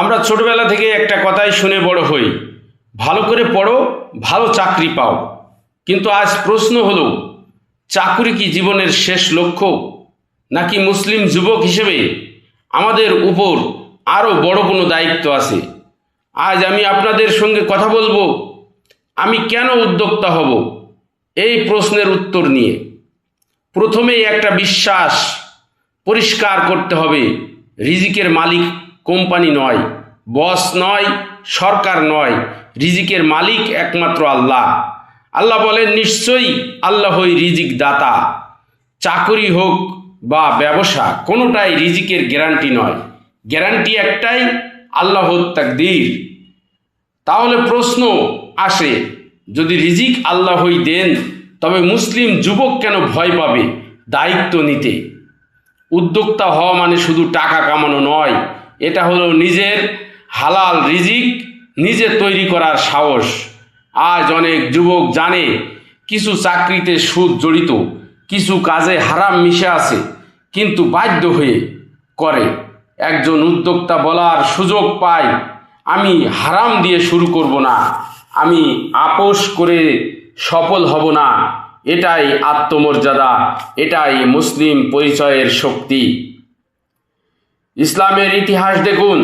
আমরা ছোটবেলা থেকে একটা কথাই শুনে বড় হই, ভালো করে পড়ো, ভালো চাকরি পাও। কিন্তু আজ প্রশ্ন হলো, চাকুরি কি জীবনের শেষ লক্ষ্য? নাকি মুসলিম যুবক হিসেবে আমাদের উপর আরও বড় কোনো দায়িত্ব আছে? আজ আমি আপনাদের সঙ্গে কথা বলব, আমি কেন উদ্যোক্তা হব? এই প্রশ্নের উত্তর নিয়ে। প্রথমেই একটা বিশ্বাস পরিষ্কার করতে হবে, রিজিকের মালিক কোম্পানি নয়, বস নয়, সরকার নয়, রিজিকের মালিক একমাত্র আল্লাহ। আল্লাহ বলেন, নিশ্চয়ই আল্লাহই রিজিক দাতা চাকরি হোক বা ব্যবসা, কোনোটাই রিজিকের গ্যারান্টি নয়। গ্যারান্টি একটাই আল্লাহর তাকদীর। তাহলে প্রশ্ন আসে, যদি রিজিক আল্লাহই দেন, তবে মুসলিম যুবক কেন ভয় পাবে দায়িত্ব নিতে? উদ্যোক্তা হওয়া মানে শুধু টাকা কামানো নয় এটা হলো নিজের হালাল রিজিক নিজে তৈরি করার সাহস। আজ অনেক যুবক জানে কিছু চাকরিতে সুদ জড়িত, কিছু কাজে হারাম মিশে আছে, কিন্তু বাধ্য হয়ে করে। একজন উদ্যোক্তা বলার সুযোগ পায়, আমি হারাম দিয়ে শুরু করব না, আমি আপোষ করে সফল হব না, এটাই আত্মমর্যাদা, এটাই মুসলিম পরিচয়ের শক্তি। ইসলামের ইতিহাস দেখুন।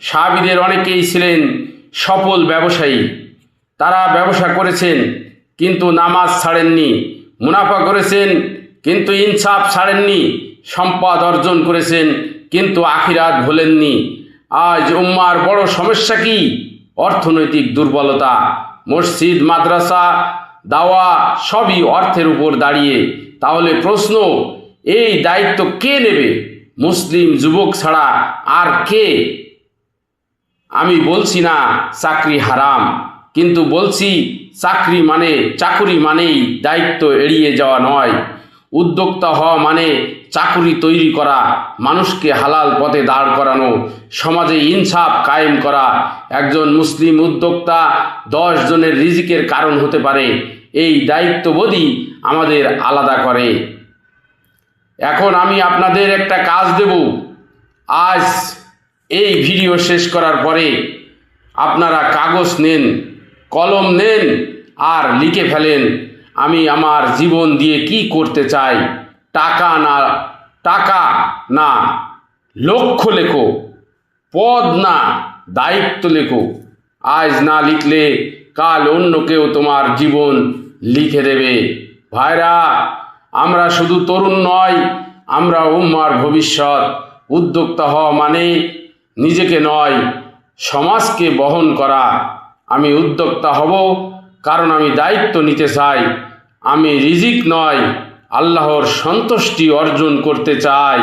সাহাবিদের অনেকেই ছিলেন সফল ব্যবসায়ী। তারা ব্যবসা করেছেন, কিন্তু নামাজ ছাড়েননি। মুনাফা করেছেন, কিন্তু ইনসাফ ছাড়েননি। সম্পদ অর্জন করেছেন, কিন্তু আখিরাত ভোলেননি। আজ উম্মার বড় সমস্যা কি? অর্থনৈতিক দুর্বলতা, মসজিদ, মাদ্রাসা, দাওয়া, সবই অর্থের উপর দাঁড়িয়ে। তাহলে প্রশ্ন, এই দায়িত্ব কে নেবে? মুসলিম যুবক ছাড়া আর কে? আমি বলছি না চাকরি হারাম, কিন্তু বলছি চাকরি মানে চাকুরি মানেই দায়িত্ব এড়িয়ে যাওয়া নয়। উদ্যোক্তা হওয়া মানে চাকুরি তৈরি করা, মানুষকে হালাল পথে দাঁড় করানো, সমাজে ইনসাফ কায়েম করা। একজন মুসলিম উদ্যোক্তা দশ জনের রিজিকের কারণ হতে পারে, এই দায়িত্ববোধই আমাদের আলাদা করে। এখন আমি আপনাদের একটা কাজ দেব। আজ এই ভিডিও শেষ করার পরে আপনারা কাগজ নেন, কলম নেন আর লিখে ফেলেন, আমি আমার জীবন দিয়ে কি করতে চাই, টাকা না টাকা না লক্ষ্য লেখো, পদ না, দায়িত্ব লেখো। আজ না লিখলে কাল অন্য কেউ তোমার জীবন লিখে দেবে। ভাইরা আমরা শুধু তরুণ নয়, আমরা উম্মার ভবিষ্যৎ। উদ্যোক্তা হওয়া মানে নিজেকে নয়, সমাজকে বহন করা। আমি উদ্যোক্তা হব কারণ আমি দায়িত্ব নিতে চাই। আমি রিজিক নয়, আল্লাহর সন্তুষ্টি অর্জন করতে চাই।